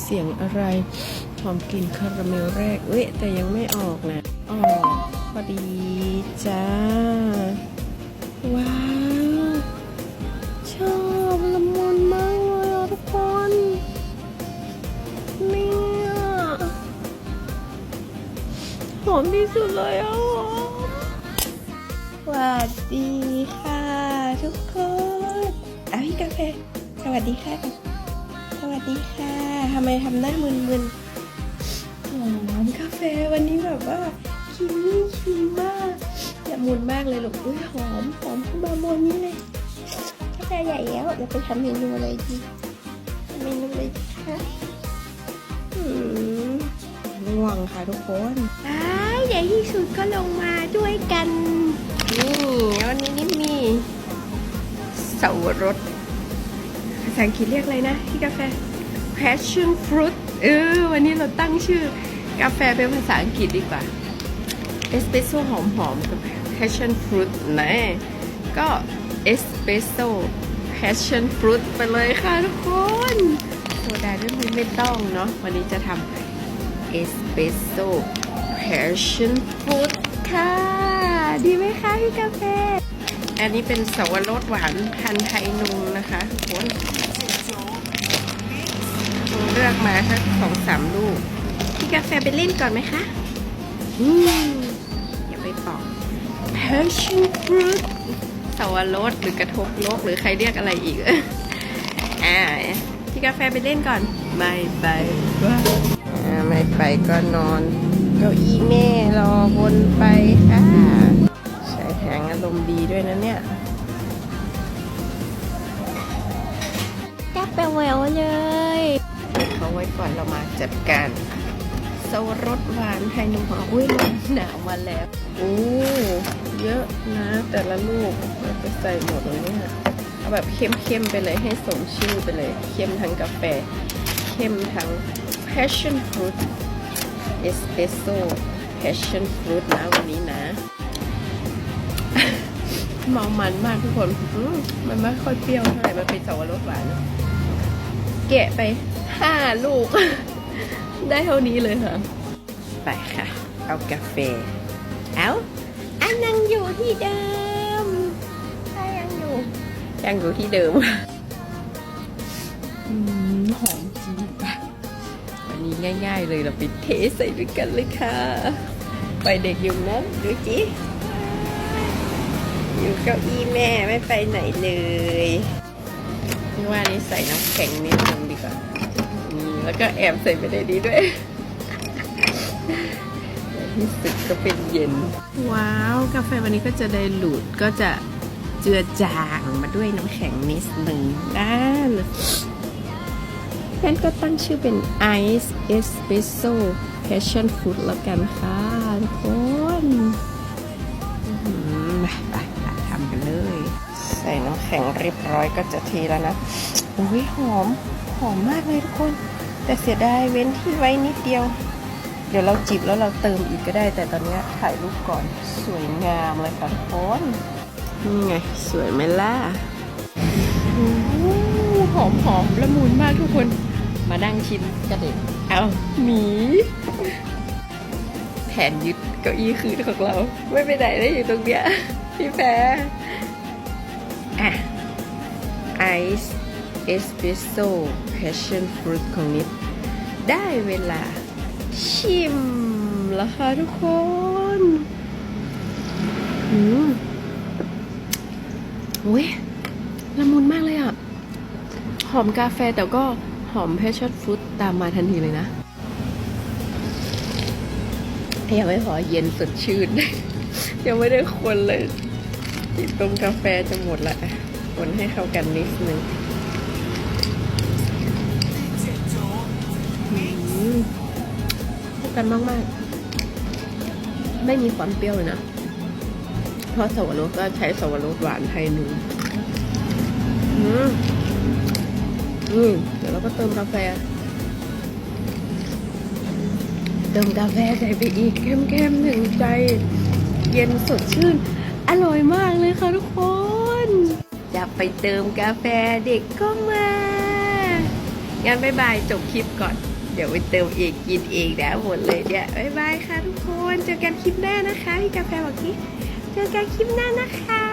เสียงอะไรหอมกลิ่นคาราเมลแรก เอ้ยแต่ยังไม่ออกนะออกพอดีจ้า ว้าว ชอบละมุนมากเลยอะทุกคนเนี่ยหอมที่สุดเลยอะสวัสดีค่ะ ทุกคนอะพี่กาแฟ สวัสดีค่ะ ดีค่ะทำไมทำหน้ามึนๆหอมกาแฟวันนี้แบบว่าครีมมี่ครีมมากละมุนมากเลยลูกอุ้ยหอมหอมขึ้นมาบนนี้เลยกาแฟใหญ่แล้วเดี๋ยวไปทำเมนูอะไรดีทำเมนูอะไรดีคะอืมง่วงค่ะทุกคนอ้ายใหญ่ที่สุดก็ลงมาด้วยกันนี่วันนี้นี่มีเสาวรสภาษาอังกฤษเรียกอะไรนะที่กาแฟ passion fruit เออ วันนี้เราตั้งชื่อกาแฟเป็นภาษาอังกฤษดีกว่า เอสเปรสโซ่หอมๆกับ passion fruit นะก็เอสเปรสโซ่ passion fruit ไปเลยค่ะทุกคนโซดาด้วยมือไม่ต้องเนาะวันนี้จะทำเอสเปรสโซ่ passion fruit ค่ะ ดีไหมคะพี่กาแฟ อันนี้เป็นสวรสหวานพันไทยนุงนะคะ มาสักสองสามลูก พี่กาแฟไปเล่นก่อนไหมคะ อืมอย่าไปปอก passion fruit สวรสหรือกระทบโลกหรือใครเรียกอะไรอีกอ่าพี่กาแฟไปเล่นก่อน ไม่ไปว่าอ่าไม่ไปก็นอนเก้าอี้แม่รอวนไปค่ะใช้แหงอารมณ์ดีด้วยนะเนี่ยกาแฟแหววเลย เขาไว้ก่อนเรามาจัดการสวรสหวานไทยนมหอมอุ้ยลมหนาวมาแล้วโอ้เยอะนะ แต่ละลูกเราจะใส่หมดเลยเนี่ยเอาแบบเข้มๆไปเลยให้สมชื่อไปเลย เข้มทั้งกาแฟ เข้มทั้ง passion fruit espresso passion fruit นะวันนี้นะเมามันมากทุกคนอืมมันไม่ค่อยเปรี้ยวเท่าไหร่ มันเป็นสวรสหวาน แกะไป ห้าลูก ได้เท่านี้เลยค่ะ ไปค่ะ เอากาแฟ เอาอันยังอยู่ที่เดิมถ้ายังอยู่ยังอยู่ที่เดิมอืมหอมจริงปะวันนี้ง่าย ๆ เลยเราไปเทใส่ด้วยกันเลยค่ะ ไปเด็กอยู่นั้นดูจิอยู่เก้าอี้แม่ไม่ไปไหนเลยนี่ว่านี่ใส่น้ำแข็งนิดนึงดีกว่านี่ แล้วก็แอบใส่ไปในนี้ด้วยที่สุดก็เป็นเย็น ว้าว กาแฟวันนี้ก็จะได้หลุดก็จะเจือจางมาด้วยน้ำแข็งนิดหนึ่งด้านงั้นก็ตั้งชื่อเป็น Ice Espresso Passion Fruit แล้วกันค่ะทุกคนอื้อหือไปทำกันเลย ใส่น้ำแข็งเรียบร้อยก็จะเทแล้วนะโอ้ยหอม หอมมากเลยทุกคน แต่เสียดายเว้นที่ไว้นิดเดียว เดี๋ยวเราจิบแล้วเราเติมอีกก็ได้ แต่ตอนนี้ถ่ายรูปก่อนสวยงามเลยค่ะทุกคนนี่ไง สวยไหมล่ะหอมหอมละมุนมากทุกคน มานั่งชิมกันเด็กเอาหมีแผนยึดเก้าอี้คืนของเรา ไม่ไปไหนได้อยู่ตรงเนี้ยพี่แพรอะไอซ์ เอสเปรสโซ่ passion fruit ของนิดได้เวลาชิมแล้วค่ะทุกคนอืมโอ้ยละมุนมากเลยอะ หอมกาแฟแต่ก็หอมเพชรฟรุตตามมาทันทีเลยนะยังไม่พอเย็นสดชื่น ยังไม่ได้คนเลยติดตรงกาแฟจะหมดละคนให้เข้ากันนิดนึง กันมากๆ ไม่มีความเปรี้ยวเลยนะ เพราะสวรสก็ใช้สวรสหวานไทยนูอืมอืมเดี๋ยวเราก็เติมกาแฟ เติมกาแฟใส่ไปอีกเข้มๆหนึ่งใจ เย็นสดชื่น อร่อยมากเลยค่ะทุกคน จะไปเติมกาแฟเด็กก็มา งั้นบายบายจบคลิปก่อน เดี๋ยวไปเติมเองกินเองนะหมดเลยเนี่ยบายบายค่ะทุกคน เจอกันคลิปหน้านะคะพี่กาแฟบอกนี้เจอกันคลิปหน้านะคะ